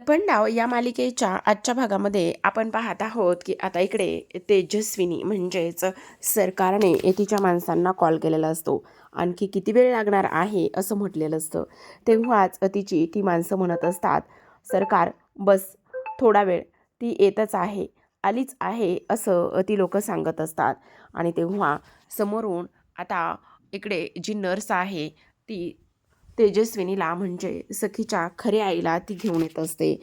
पण या मालिकेच्या आजच्या भागामध्ये आपण पाहत आहोत की आता इकडे तेजस्विनी म्हणजेच सरकारने तिच्या माणसांना कॉल केलेला असतो. आणखी किती वेळ लागणार आहे असं म्हटलेलं असतं. तेव्हाच तिची ती माणसं म्हणत असतात सरकार बस थोडा वेळ ती येतच आहे आलीच आहे असं ती लोक सांगत असतात. आणि तेव्हा समोरून आता इकडे जी नर्स आहे ती तेजस्विनीला म्हणजे सखीच्या खऱ्या आईला ती घेऊन येत असते.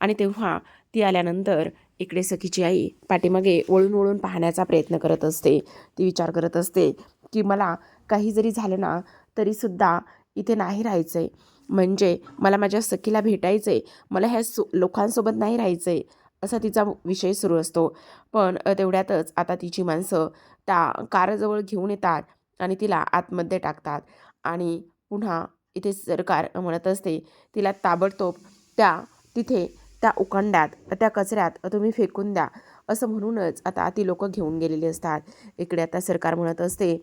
आणि तेव्हा ती आल्यानंतर इकडे सखीची आई पाठीमागे वळून वळून पाहण्याचा प्रयत्न करत असते. ती विचार करत असते की मला काही जरी झालं ना तरीसुद्धा इथे नाही राहायचं आहे म्हणजे मला माझ्या सखीला भेटायचं आहे मला ह्या सो लोकांसोबत नाही राहायचं आहे असा तिचा विषय सुरू असतो. पण तेवढ्यातच आता तिची माणसं त्या कारजवळ घेऊन येतात आणि तिला आतमध्ये टाकतात. आणि पुन्हा इथे सरकार म्हणत असते तिला ताबडतोब त्या तिथे त्या उखंडात त्या कचऱ्यात तुम्ही फेकून द्या असं म्हणूनच आता ती लोकं घेऊन गेलेली असतात. इकडे आता सरकार म्हणत असते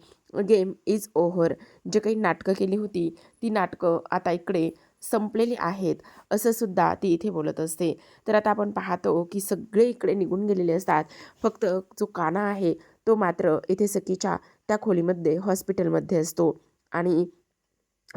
गेम इज ओव्हर जे काही नाटकं केली होती ती नाटकं आता इकडे संपलेली आहेत असं सुद्धा ती इथे बोलत असते. तर आता आपण पाहतो की सगळे इकडे निघून गेलेले असतात. फक्त जो काना आहे तो मात्र इथे सखीच्या त्या खोलीमध्ये हॉस्पिटलमध्ये असतो. आणि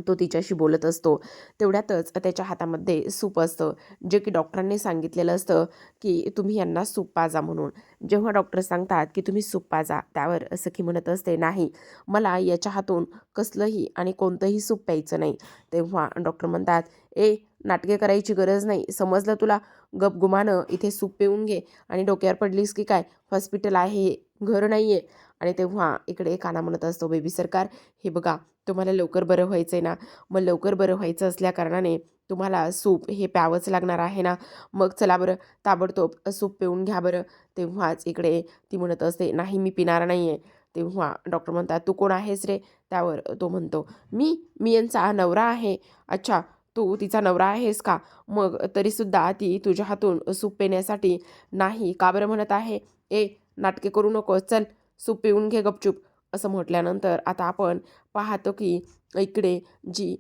तो तिच्याशी बोलत असतो. तेवढ्यातच त्याच्या हातामध्ये सूप असतं. जे की डॉक्टरांनी सांगितलेलं असतं की तुम्ही यांना सूप पाजा म्हणून. जेव्हा डॉक्टर सांगतात की तुम्ही सूप पाजा त्यावर सखी म्हणत असते नाही मला याच्या हातून कसलंही आणि कोणतंही सूप प्यायचं नाही. तेव्हा डॉक्टर म्हणतात ए नाटके करायची गरज नाही. समजलं तुला? गपगुमानं इथे सूप पिऊन घे आणि डोक्यावर पडलीस की काय? हॉस्पिटल आहे घर नाही आहे आणि तेव्हा इकडे काना म्हणत असतो बेबी सरकार हे बघा तुम्हाला लवकर बरं व्हायचं आहे ना? मग लवकर बरं व्हायचं असल्या कारणाने तुम्हाला सूप हे प्यावंच लागणार आहे ना? मग चला बरं ताबडतोब सूप पिऊन घ्या बरं. तेव्हाच इकडे ती म्हणत असते नाही मी पिणार नाही आहे तेव्हा डॉक्टर म्हणतात तू कोण आहेस रे? त्यावर तो म्हणतो मी मी यांचा नवरा आहे. अच्छा तू तिचा नवरा आहेस का? मग तरीसुद्धा ती तुझ्या हातून सूप पिण्यासाठी नाही का बरं म्हणत आहे? ए नाटके करू नको चल सूप पिऊन घे गपचूप असं म्हटल्यानंतर आता आपण पाहतो की इकडे जी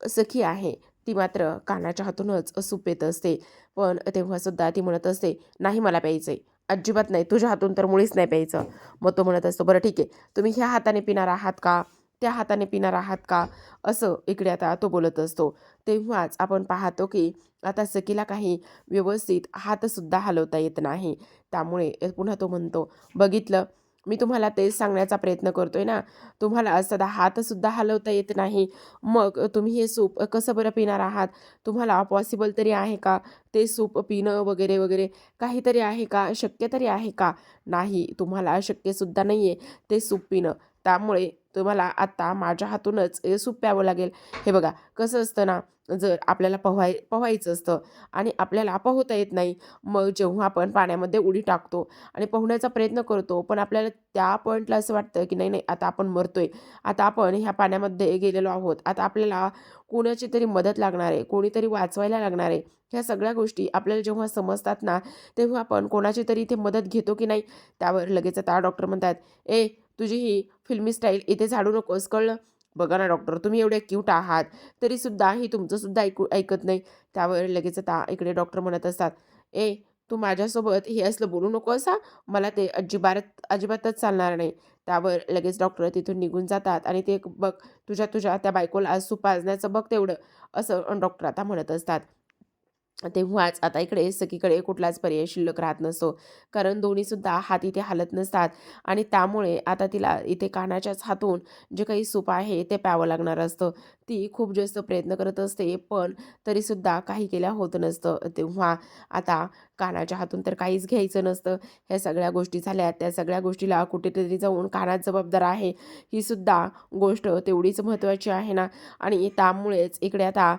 सखी आहे ती मात्र कानाच्या हातूनच सूप येत असते. पण तेव्हासुद्धा ती म्हणत असते नाही मला प्यायचं आहे अजिबात नाही. तुझ्या हातून तर मुळीच नाही प्यायचं. मग तो म्हणत असतो बरं ठीक आहे. तुम्ही ह्या हाताने पिणार आहात का? त्या हाताने पिणार आहात का? असं इकडे आता तो बोलत असतो. तेव्हाच आपण पाहतो की आता सकीला काही व्यवस्थित हातसुद्धा हलवता येत नाही. त्यामुळे पुन्हा तो म्हणतो बघितलं मी तुम्हाला तेच सांगण्याचा प्रयत्न करतोय ना. तुम्हाला सदा हातसुद्धा हलवता येत नाही. मग तुम्ही हे सूप कसं बरं पिणार आहात? तुम्हाला पॉसिबल तरी आहे का? ते सूप पिणं वगैरे वगैरे काहीतरी आहे का? शक्य तरी आहे का? नाही तुम्हाला शक्यसुद्धा नाही आहे ते सूप पिणं. त्यामुळे तुम्हाला आत्ता माझ्या हातूनच हे सूप प्यावं लागेल. हे बघा कसं असतं ना जर आपल्याला पोहाय पोहायचं असतं आणि आपल्याला पोहता येत नाही मग जेव्हा आपण पाण्यामध्ये उडी टाकतो आणि पोहण्याचा प्रयत्न करतो पण आपल्याला त्या पॉईंटला असं वाटतं की नाही नाही आता आपण मरतोय. आता आपण ह्या पाण्यामध्ये गेलेलो आहोत. आता आपल्याला कोणाची तरी मदत लागणार आहे कोणीतरी वाचवायला लागणार आहे. ह्या सगळ्या गोष्टी आपल्याला जेव्हा समजतात ना तेव्हा आपण कोणाची तरी इथे मदत घेतो की नाही त्यावर लगेच आता डॉक्टर म्हणतात ए तुझी ही फिल्मी स्टाईल इथे झाडू नकोस कळलं? बघा ना डॉक्टर तुम्ही एवढे क्यूट आहात तरीसुद्धा ही तुमचंसुद्धा ऐकू ऐकत नाही. त्यावर लगेच आता इकडे डॉक्टर म्हणत असतात ए तू माझ्यासोबत हे असलं बोलू नको असा मला ते अजिबात अजिबातच चालणार नाही. त्यावर लगेच डॉक्टर तिथून निघून जातात आणि ते बघ तुझ्या तुझ्या त्या बायकोला आज पाजण्याचं बघ तेवढं असं डॉक्टर आता म्हणत असतात. तेव्हाच आता इकडे सगळीकडे कुठलाच पर्याय शिल्लक राहत नसतो. कारण दोन्हीसुद्धा हात इथे हालत नसतात. आणि त्यामुळे आता तिला इथे कानाच्याच हातून जे काही सूप आहे ते प्यावं लागणार असतं. ती खूप जास्त प्रयत्न करत असते पण तरीसुद्धा काही केल्या होत नसतं. तेव्हा आता कानाच्या हातून तर काहीच घ्यायचं नसतं. ह्या सगळ्या गोष्टी झाल्या त्या सगळ्या गोष्टीला कुठेतरी जाऊन कानात जबाबदार आहे. ही सुद्धा गोष्ट तेवढीच महत्त्वाची आहे ना? आणि त्यामुळेच इकडे आता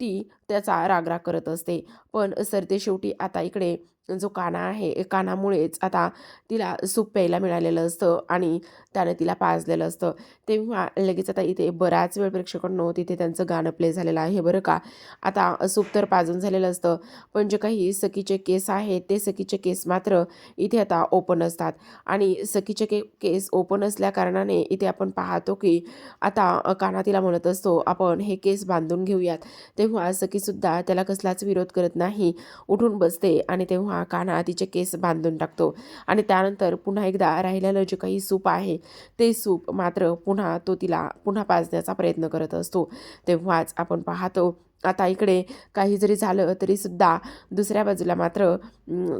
ती त्याचा रागराग करत असते. पण सरते शेवटी आता इकडे जो काना आहे कानामुळेच आता तिला सूप प्यायला मिळालेलं असतं आणि त्यानं तिला पाजलेलं असतं. तेव्हा लगेच आता इथे बराच वेळ प्रेक्षकांनो तिथे त्यांचं गाणं प्ले झालेलं आहे बरं का. आता सूप तर पाजून झालेलं असतं पण जे काही सखीचे केस आहेत ते सखीचे केस मात्र इथे आता ओपन असतात. आणि सखीचे के केस ओपन असल्या कारणाने इथे आपण पाहतो की आता काना तिला म्हणत असतो आपण हे केस बांधून घेऊयात. तेव्हा सखीसुद्धा त्याला कसलाच विरोध करत नाही उठून बसते आणि तेव्हा काना तिचे केस बांधून टाकतो. आणि त्यानंतर पुन्हा एकदा राहिलेलं जे काही सूप आहे ते सूप मात्र पुन्हा तो तिला पुन्हा पाजण्याचा प्रयत्न करत असतो. तेव्हाच आपण पाहतो आता इकडे काही जरी झालं तरीसुद्धा दुसऱ्या बाजूला मात्र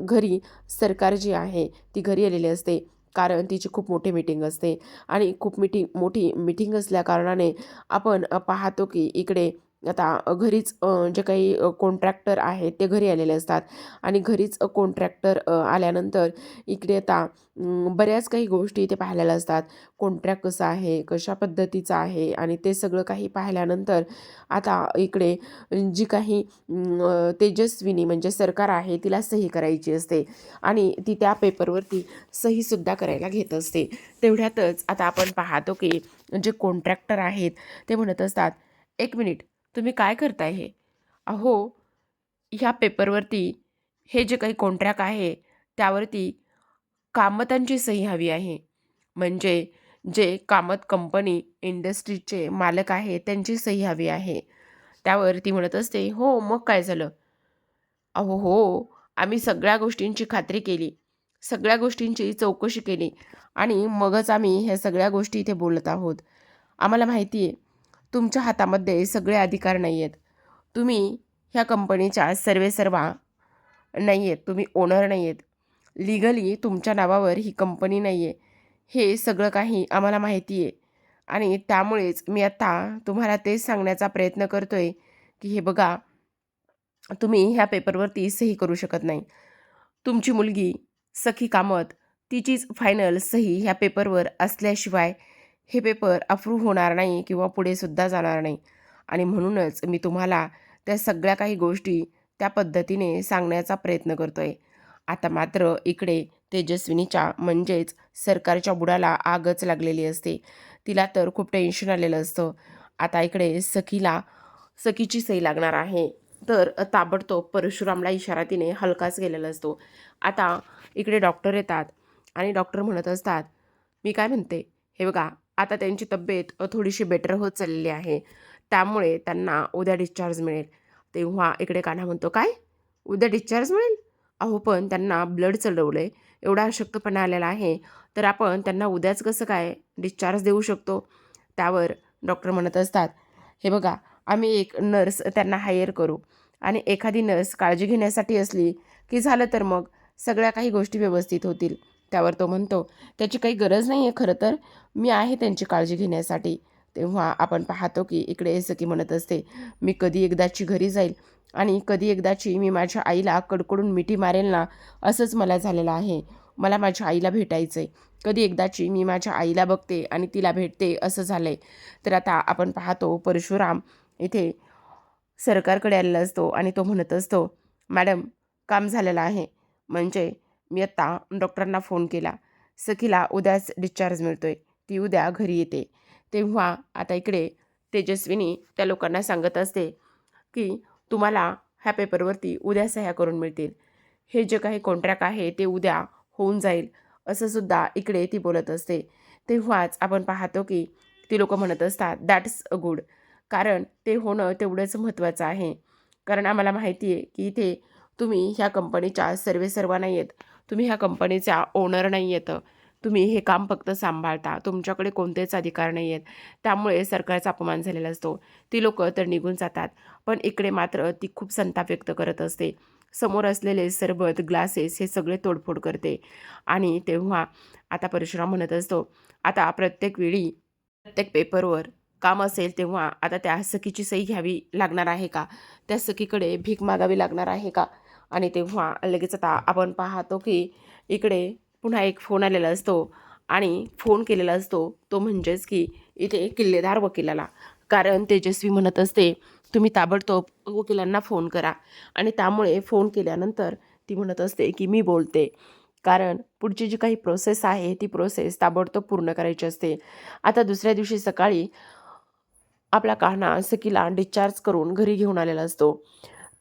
घरी सरकार जी आहे ती घरी आलेली असते. कारण तिची खूप मोठी मीटिंग असते. आणि खूप मिटिंग मोठी मीटिंग असल्या कारणाने आपण पाहतो की इकडे आता घरीच जे काही कॉन्ट्रॅक्टर आहेत ते घरी आलेले असतात. आणि घरीच कॉन्ट्रॅक्टर आल्यानंतर इकडे आता बऱ्याच काही गोष्टी इथे पाहिलेल्या असतात. कॉन्ट्रॅक्ट कसं आहे कशा पद्धतीचा आहे आणि ते सगळं काही पाहिल्यानंतर आता इकडे जी काही तेजस्विनी म्हणजे सरकार आहे तिला सही करायची असते. आणि ती त्या पेपरवरती सहीसुद्धा करायला घेत असते. तेवढ्यातच आता आपण पाहतो की जे कॉन्ट्रॅक्टर आहेत ते म्हणत असतात एक मिनिट तुम्ही काय करताय हे? अहो ह्या पेपरवरती हे जे काही कॉन्ट्रॅक्ट आहे त्यावरती कामतांची सही हवी आहे. म्हणजे जे कामत कंपनी इंडस्ट्रीचे मालक आहे त्यांची सही हवी आहे. त्यावर ती म्हणत असते हो मग काय झालं? अहो हो आम्ही सगळ्या गोष्टींची खात्री केली. सगळ्या गोष्टींची चौकशी केली आणि मगच आम्ही ह्या सगळ्या गोष्टी इथे बोलत आहोत. आम्हाला माहिती आहे तुमच्या हातामध्ये सगळे अधिकार नाही आहेत तुम्ही ह्या कंपनीच्या सर्वेसर्वा नाही आहेत तुम्ही ओनर नाही आहेत लिगली तुमच्या नावावर ही कंपनी नाही आहे हे सगळं काही आम्हाला माहिती आहे आणि त्यामुळेच मी आत्ता तुम्हाला तेच सांगण्याचा प्रयत्न करतो आहे की हे बघा तुम्ही ह्या पेपरवरती सही करू शकत नाही. तुमची मुलगी सखी कामत तिचीच फायनल सही ह्या पेपरवर असल्याशिवाय हे पेपर अप्रूव्ह होणार नाही किंवा पुढे सुद्धा जाणार नाही. आणि म्हणूनच मी तुम्हाला त्या सगळ्या काही गोष्टी त्या पद्धतीने सांगण्याचा प्रयत्न करतो आहे आता मात्र इकडे तेजस्विनीच्या म्हणजेच सरकारच्या बुडाला आगच लागलेली असते. तिला तर खूप टेन्शन आलेलं असतं. आता इकडे सखीला सखीची सही लागणार आहे. तर ताबडतोब परशुरामला इशारा तिने हलकाच गेलेला असतो. आता इकडे डॉक्टर येतात आणि डॉक्टर म्हणत असतात मी काय म्हणते? हे बघा आता त्यांची तब्येत थोडीशी बेटर होत चाललेली आहे. त्यामुळे त्यांना उद्या डिस्चार्ज मिळेल. तेव्हा इकडे कान्हा म्हणतो काय? उद्या डिस्चार्ज मिळेल? अहो पण त्यांना ब्लड चढवलं आहे एवढा अशक्तपणा आलेला आहे. तर आपण त्यांना उद्याच कसं काय डिस्चार्ज देऊ शकतो? त्यावर डॉक्टर म्हणत असतात. हे बघा आम्ही एक नर्स त्यांना हायर करू. आणि एखादी नर्स काळजी घेण्यासाठी असली की झालं तर मग सगळ्या काही गोष्टी व्यवस्थित होतील. त्यावर तो म्हणतो त्याची काही गरज नाही आहे खरं तर. मी आहे त्यांची काळजी घेण्यासाठी. तेव्हा आपण पाहतो की इकडे सखी म्हणत असते मी कधी एकदाची घरी जाईल आणि कधी एकदाची मी माझ्या आईला कडकडून मिठी मारेल ना असंच मला झालेलं आहे. मला माझ्या आईला भेटायचं आहे कधी एकदाची मी माझ्या आईला बघते आणि तिला भेटते असं झालं आहे तर आता आपण पाहतो परशुराम इथे सरकारकडे आलेला असतो आणि तो म्हणत असतो मॅडम काम झालेलं आहे. म्हणजे मी आत्ता डॉक्टरांना फोन केला. सखीला उद्याच डिस्चार्ज मिळतो आहे ती उद्या घरी येते. तेव्हा आता इकडे तेजस्विनी त्या लोकांना सांगत असते की तुम्हाला ह्या पेपरवरती उद्या सह्या करून मिळतील. हे जे काही कॉन्ट्रॅक्ट आहे ते उद्या होऊन जाईल असंसुद्धा इकडे ती बोलत असते. तेव्हाच आपण पाहतो की ती लोकं म्हणत असतात दॅट्स अ गुड कारण ते होणं तेवढंच महत्त्वाचं आहे. कारण आम्हाला माहिती आहे की इथे तुम्ही ह्या कंपनीच्या सर्वे सर्व नाही आहेत तुम्ही ह्या कंपनीचा ओनर नाही आहेत तुम्ही हे काम फक्त सांभाळता. तुमच्याकडे कोणतेच अधिकार नाही आहेत त्यामुळे सरकारचा अपमान झालेला असतो. ती लोक तर निघून जातात. पण इकडे मात्र ती खूप संताप व्यक्त करत असते. समोर असलेले सरबत ग्लासेस हे सगळे तोडफोड करते. आणि तेव्हा आता परशुराम म्हणत असतो आता प्रत्येक वेळी प्रत्येक पेपरवर काम असेल तेव्हा आता त्या सखीची सही घ्यावी लागणार आहे का? त्या सखीकडे भीक मागावी लागणार आहे का? आणि तेव्हा लगेच आता आपण पाहतो की इकडे पुन्हा एक फोन आलेला असतो आणि फोन केलेला असतो तो म्हणजेच की इथे किल्लेदार वकिलाला. कारण तेजस्वी म्हणत असते तुम्ही ताबडतोब वकिलांना फोन करा. आणि त्यामुळे फोन केल्यानंतर ती म्हणत असते की मी बोलते. कारण पुढची जी काही प्रोसेस आहे ती प्रोसेस ताबडतोब पूर्ण करायची असते. आता दुसऱ्या दिवशी सकाळी आपला कान्हा सकीला डिस्चार्ज करून घरी घेऊन आलेला असतो.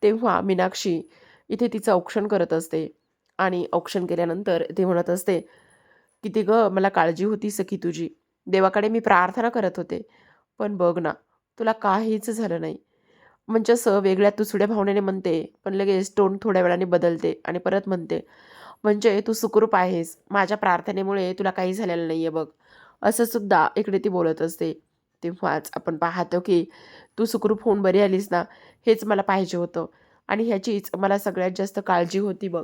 तेव्हा मीनाक्षी इथे तिचं औक्षण करत असते. आणि औक्षण केल्यानंतर ते म्हणत असते की ती ग मला काळजी होती सखी तुझी. देवाकडे मी प्रार्थना करत होते. पण बघ ना तुला काहीच झालं नाही. म्हणजे असं वेगळ्या तुसड्या भावनेने म्हणते पण लगेच टोन थोड्या वेळाने बदलते आणि परत म्हणते म्हणजे तू सुखरूप आहेस. माझ्या प्रार्थनेमुळे तुला काही झालेलं नाही आहे बघ. असं सुद्धा इकडे ती बोलत असते. तेव्हाच आपण पाहतो की तू सुखरूप होऊन बरी आलीस ना हेच मला पाहिजे होतं. आणि ह्याचीच मला सगळ्यात जास्त काळजी होती बघ.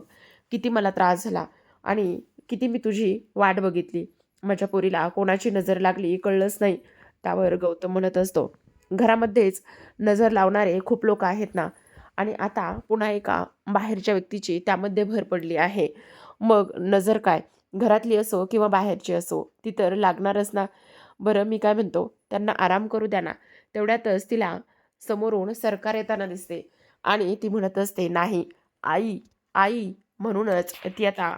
किती मला त्रास झाला आणि किती मी तुझी वाट बघितली. माझ्या पोरीला कोणाची नजर लागली कळलंच नाही. त्यावर गौतम म्हणत असतो घरामध्येच नजर लावणारे खूप लोक आहेत ना. आणि आता पुन्हा एका बाहेरच्या व्यक्तीची त्यामध्ये भर पडली आहे. मग नजर काय? घरातली असो किंवा बाहेरची असो ती तर लागणारच ना. बरं मी काय म्हणतो? त्यांना आराम करू द्या ना. तेवढ्यातच तिला समोरून सरकार येताना दिसते. आणि ती म्हणत असते नाही आई आई म्हणूनच ती आता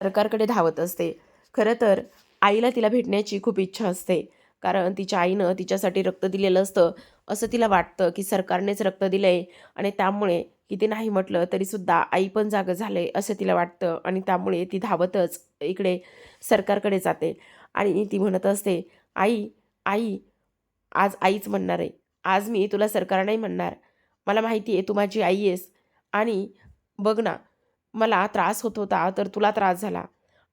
सरकारकडे धावत असते. खरं तर आईला तिला भेटण्याची खूप इच्छा असते कारण तिच्या आईनं तिच्यासाठी रक्त दिलेलं असतं. असं तिला वाटतं की सरकारनेच रक्त दिलं आहे आणि त्यामुळे किती नाही म्हटलं तरीसुद्धा आई पण जागं झाले असं तिला वाटतं आणि त्यामुळे ती धावतच इकडे सरकारकडे जाते. आणि ती म्हणत असते आई आई आज आईच म्हणणार आहे. आज मी तुला सरकार नाही म्हणणार. मला माहिती आहे तू माझी आई आहेस. आणि बघ ना मला त्रास होत होता तर तुला त्रास झाला.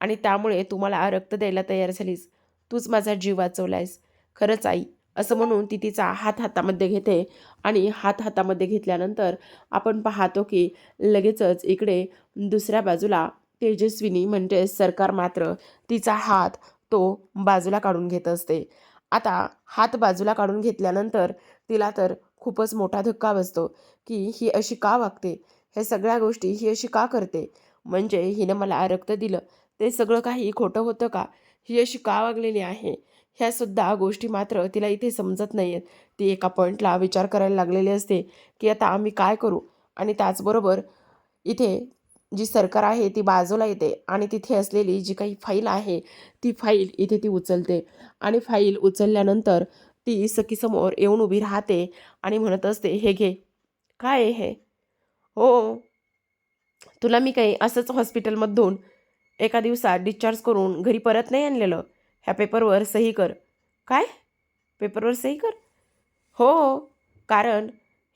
आणि त्यामुळे तू मला रक्त द्यायला तयार झालीस. तूच माझा जीव वाचवला आहेस खरंच आई असं म्हणून ती तिचा हात हातामध्ये घेते आणि हात हातामध्ये घेतल्यानंतर आपण पाहतो की लगेचच इकडे दुसऱ्या बाजूला तेजस्विनी म्हणजे सरकार मात्र तिचा हात तो बाजूला काढून घेत असते. आता हात बाजूला काढून घेतल्यानंतर तिला तर खूपच मोठा धक्का बसतो की ही अशी का वागते? ह्या सगळ्या गोष्टी ही अशी का करते? म्हणजे हिनं मला रक्त दिलं. ते सगळं काही खोटं होतं का? ही अशी का वागलेली आहे? ह्या सुद्धा गोष्टी मात्र तिला इथे समजत नाही आहेत ती एका पॉईंटला विचार करायला लागलेली असते की आता आम्ही काय करू? आणि त्याचबरोबर इथे जी सरकार आहे ती बाजूला येते आणि तिथे असलेली जी काही फाईल आहे ती फाईल इथे ती उचलते. आणि फाईल उचलल्यानंतर ती सखीसमोर येऊन उभी राहते आणि म्हणत असते हे घे. काय हे? हो तुला मी काही असंच हॉस्पिटलमधून एका दिवसात डिस्चार्ज करून घरी परत नाही आणलेलं. ह्या पेपरवर सही कर. काय? पेपरवर सही कर? हो कारण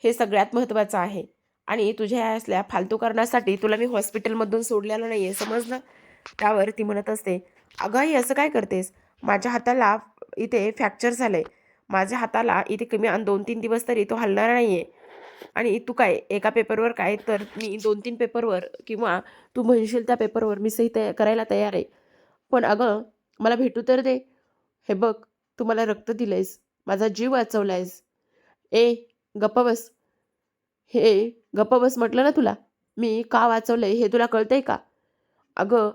हे सगळ्यात महत्त्वाचं आहे आणि तुझ्या असल्या फालतू कारणासाठी तुला मी हॉस्पिटलमधून सोडलेलं नाही आहे समजलं त्यावर ती म्हणत असते अगं आई असं काय करतेस? माझ्या हाताला इथे फ्रॅक्चर झालं आहे माझ्या हाताला इथे कमी आणि दोन तीन दिवस तरी तो हलणार नाही आहे आणि तू काय एका पेपरवर काय? तर मी दोन तीन पेपरवर किंवा तू म्हणशील त्या पेपरवर मी सही तया करायला तयार आहे. पण अगं मला भेटू तर दे. हे बघ तू मला रक्त दिलं आहेस माझा जीव वाचवला आहेस ए गप्प बस. हे गप्प बस म्हटलं ना तुला? मी का वाचवलं आहे हे तुला कळतं आहे का? अगं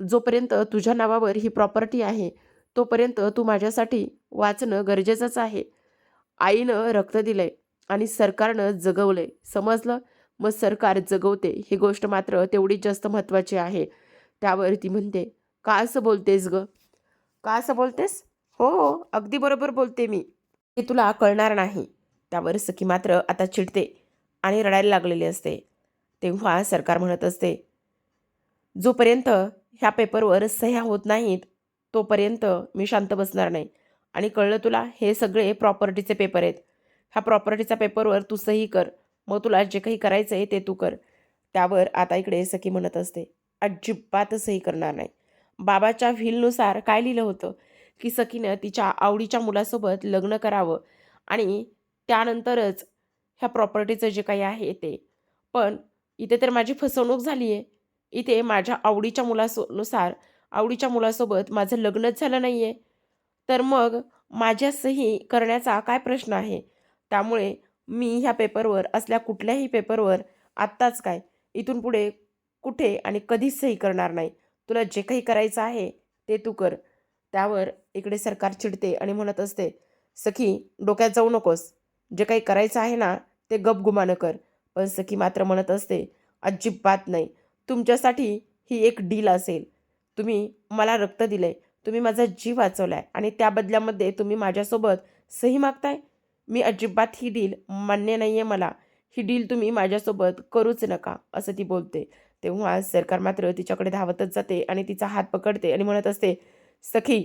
जोपर्यंत तुझ्या नावावर ही प्रॉपर्टी आहे तोपर्यंत तू माझ्यासाठी वाचणं गरजेचंच आहे. आईनं रक्त दिलं आहे आणि सरकारनं जगवलं आहे समजलं? मग सरकार जगवते ही गोष्ट मात्र तेवढीच जास्त महत्त्वाची आहे. त्यावर ती म्हणते का असं बोलतेस ग? का असं बोलतेस? हो हो अगदी बरोबर बोलते मी. हे तुला कळणार नाही. त्यावर सखी मात्र आता चिडते आणि रडायला लागलेली असते. तेव्हा सरकार म्हणत असते जोपर्यंत ह्या पेपरवर सह्या होत नाहीत तोपर्यंत मी शांत बसणार नाही. आणि कळलं तुला हे सगळे प्रॉपर्टीचे पेपर आहेत. ह्या प्रॉपर्टीच्या पेपरवर तू सही कर. मग तुला जे काही करायचं आहे ते तू कर. त्यावर आता इकडे सखी म्हणत असते अजिबात सही करणार नाही. बाबाच्या व्हीलनुसार काय लिहिलं होतं? की सखीनं तिच्या आवडीच्या मुलासोबत लग्न करावं आणि त्यानंतरच ह्या प्रॉपर्टीचं जे काही आहे ते. पण इथे तर माझी फसवणूक झाली आहे इथे माझ्या आवडीच्या मुलासो नुसार आवडीच्या मुलासोबत माझं लग्नच झालं नाही आहे तर मग माझ्या सही करण्याचा काय प्रश्न आहे? त्यामुळे मी ह्या पेपरवर असल्या कुठल्याही पेपरवर आत्ताच काय? इथून पुढे कुठे आणि कधीच सही करणार नाही. तुला जे काही करायचं आहे ते तू कर. त्यावर इकडे सरकार चिडते आणि म्हणत असते सखी डोक्यात जाऊ नकोस. जे काही करायचं आहे ना ते गपगुमानं कर. पण सखी मात्र म्हणत असते अजिबात नाही. तुमच्यासाठी ही एक डील असेल. तुम्ही मला रक्त दिलं आहे तुम्ही माझा जीव वाचवला आहे आणि त्या बदल्यामध्ये तुम्ही माझ्यासोबत सही मागताय? मी अजिबात ही डील मान्य नाही आहे मला. ही डील तुम्ही माझ्यासोबत करूच नका असं ती बोलते. तेव्हा सरकार मात्र तिच्याकडे धावतच जाते आणि तिचा हात पकडते आणि म्हणत असते सखी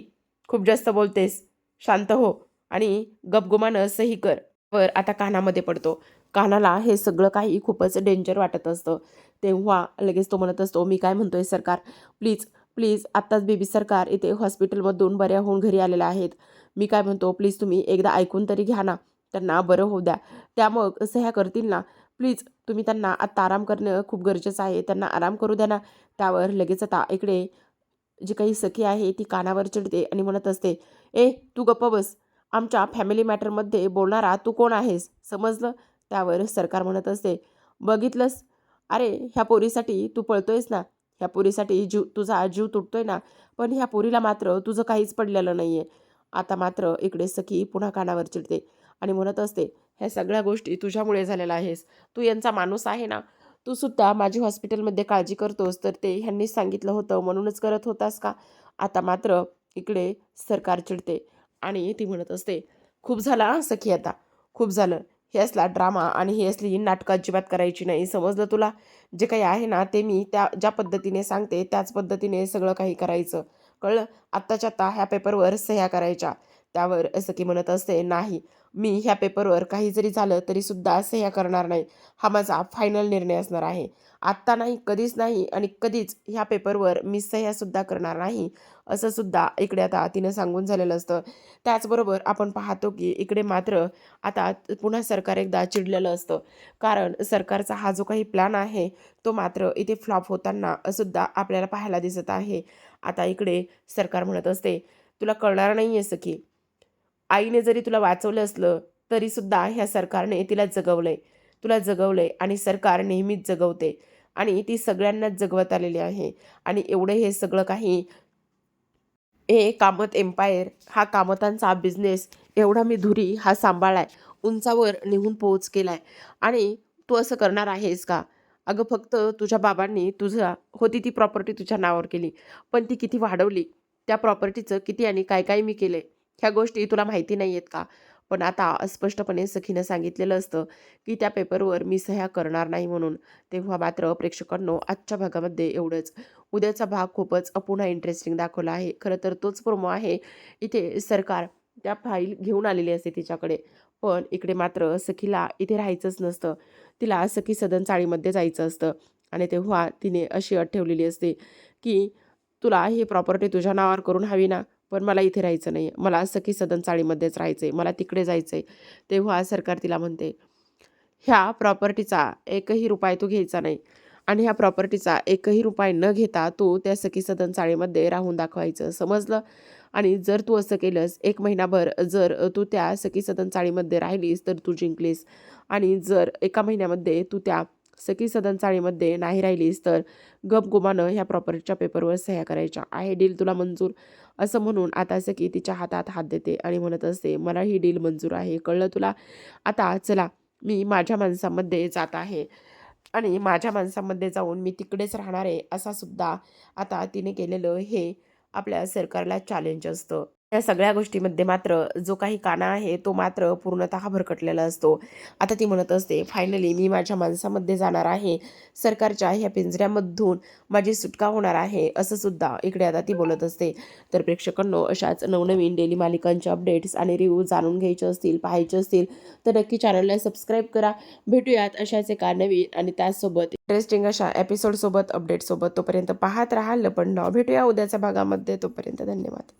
खूप जास्त बोलतेस. शांत हो आणि गपगुमानं सही कर. वर आता कानामध्ये पडतो. कानाला हे सगळं काही खूपच डेंजर वाटत असतं. तेव्हा लगेच तो म्हणत असतो मी काय म्हणतोय सरकार? प्लीज प्लीज आत्ताच बेबी सरकार इथे हॉस्पिटलमधून बऱ्या होऊन घरी आलेल्या आहेत. मी काय म्हणतो प्लीज तुम्ही एकदा ऐकून तरी घ्या ना. त्यांना बरं होऊ द्या. त्या मग सह्या करतील ना प्लीज तुम्ही त्यांना आत्ता आराम करणं खूप गरजेचं आहे. त्यांना आराम करू द्या ना. त्यावर लगेच आता इकडे जी काही सखी आहे ती कानावर चिडते आणि म्हणत असते ए तू गप्प बस. आमच्या फॅमिली मॅटरमध्ये बोलणारा तू कोण आहेस? समजलं? त्यावर सरकार म्हणत असते बघितलंस? अरे ह्या पोरीसाठी तू पळतोयस ना. ह्या पोरीसाठी जीव तुझा जीव तुटतोय ना पण ह्या पोरीला मात्र तुझं काहीच पडलेलं नाही आहे आता मात्र इकडे सखी पुन्हा कानावर चिडते आणि म्हणत असते ह्या सगळ्या गोष्टी तुझ्यामुळे झालेल्या आहेस. तू यांचा माणूस आहे ना. तू सुद्धा माझी हॉस्पिटलमध्ये काळजी करतोस तर ते ह्यांनीच सांगितलं होतं. म्हणूनच करत होतास का? आता मात्र इकडे सरकार चिडते आणि ती म्हणत असते खूप झाला सखी आता. खूप झालं. हे असला ड्रामा आणि हे असली नाटकं अजिबात करायची नाही. समजलं तुला? जे काही आहे ना ते मी त्या ज्या पद्धतीने सांगते त्याच पद्धतीने सगळं काही करायचं. कळलं? आत्ताच्या आत्ता ह्या पेपरवर सह्या करायच्या. त्यावर असं की म्हणत असते नाही मी ह्या पेपरवर काही जरी झालं तरी सुद्धा सह्या करणार नाही. हा माझा फायनल निर्णय असणार आहे. आत्ता नाही कधीच नाही आणि कधीच ह्या पेपरवर मी सह्यासुद्धा करणार नाही. असं सुद्धा इकडे आता तिनं सांगून झालेलं असतं. त्याचबरोबर आपण पाहतो की इकडे मात्र आता पुन्हा सरकार एकदा चिडलेलं असतं. कारण सरकारचा हा जो काही प्लॅन आहे तो मात्र इथे फ्लॉप होताना सुद्धा आपल्याला पाहायला दिसत आहे. आता इकडे सरकार म्हणत असते तुला कळणार नाही आहे सखी आईने जरी तुला वाचवलं असलं तरीसुद्धा ह्या सरकारने तिला जगवलं आहे तुला जगवलं आहे आणि सरकार नेहमीच जगवते आणि ती सगळ्यांनाच जगवत आलेली आहे. आणि एवढं हे सगळं काही हे कामत एम्पायर हा कामतांचा बिझनेस एवढा मी धुरी हा सांभाळाय उंचावर निघून पोहोच केलाय. आणि तू असं करणार आहेस का? अगं फक्त तुझ्या बाबांनी तुझा होती ती प्रॉपर्टी तुझ्या नावावर केली पण ती किती वाढवली त्या प्रॉपर्टीचं किती आणि काय काय मी केले ह्या गोष्टी तुला माहिती नाही आहेत का? पण आता स्पष्टपणे सखीनं सांगितलेलं असतं की त्या पेपरवर मी सह्या करणार नाही म्हणून. तेव्हा मात्र प्रेक्षकांनो आजच्या भागामध्ये एवढंच. उद्याचा भाग खूपच अपुन्हा इंटरेस्टिंग दाखवला आहे. खरं तर तोच प्रोमो आहे. इथे सरकार त्या फाईल घेऊन आलेली असते तिच्याकडे. पण इकडे मात्र सखीला इथे राहायचंच नसतं. तिला सखी सदन चाळीमध्ये जायचं असतं. आणि तेव्हा तिने अशी अट ठेवलेली असते की तुला ही प्रॉपर्टी तुझ्या नावावर करून हवी ना? पण मला इथे राहायचं नाही मला सखी सदन चाळीमध्येच राहायचं आहे मला तिकडे जायचं आहे तेव्हा सरकार तिला म्हणते ह्या प्रॉपर्टीचा एकही रुपये तू घ्यायचा नाही. आणि ह्या प्रॉपर्टीचा एकही रुपये न घेता तू त्या सखी सदन चाळीमध्ये राहून दाखवायचं. समजलं? आणि जर तू असं केलंस एक महिनाभर जर तू त्या सखी सदन चाळीमध्ये राहिलीस तर तू जिंकलीस. आणि जर एका महिन्यामध्ये तू त्या सखी सदन चाळीमध्ये नाही राहिलीस तर गपगुमानं ह्या प्रॉपर्टीच्या पेपरवर सह्या करायच्या. आहे डील तुला मंजूर? असं म्हणून आता सखी तिच्या हातात हात देते आणि म्हणत असते मला ही डील मंजूर आहे. कळलं तुला? आता चला मी माझ्या माणसामध्ये जात आहे आणि माझ्या माणसामध्ये जाऊन मी तिकडेच राहणार आहे. असा सुद्धा आता तिने केलेलं हे आपल्या सरकारला चॅलेंज असतं. या सगळ्या गोष्टीमध्ये मात्र जो काही काना आहे तो मात्र पूर्णतः भरकटलेला असतो. आता ती म्हणत असते फायनली मी माझ्या माणसामध्ये जाणार आहे. सरकारच्या ह्या पिंजऱ्यामधून माझी सुटका होणार आहे. असं सुद्धा इकडे आता ती बोलत असते. तर प्रेक्षकांनो अशाच नवनवीन डेली मालिकांच्या अपडेट्स आणि रिव्ह्यू जाणून घ्यायचे असतील पाहायचे असतील तर नक्की चॅनलला सबस्क्राईब करा. भेटूयात अशाच एका नवीन आणि त्याचसोबत इंटरेस्टिंग अशा एपिसोडसोबत अपडेटसोबत तोपर्यंत पाहत राहा लपंडाव. भेटूया उद्याच्या भागामध्ये. तोपर्यंत धन्यवाद.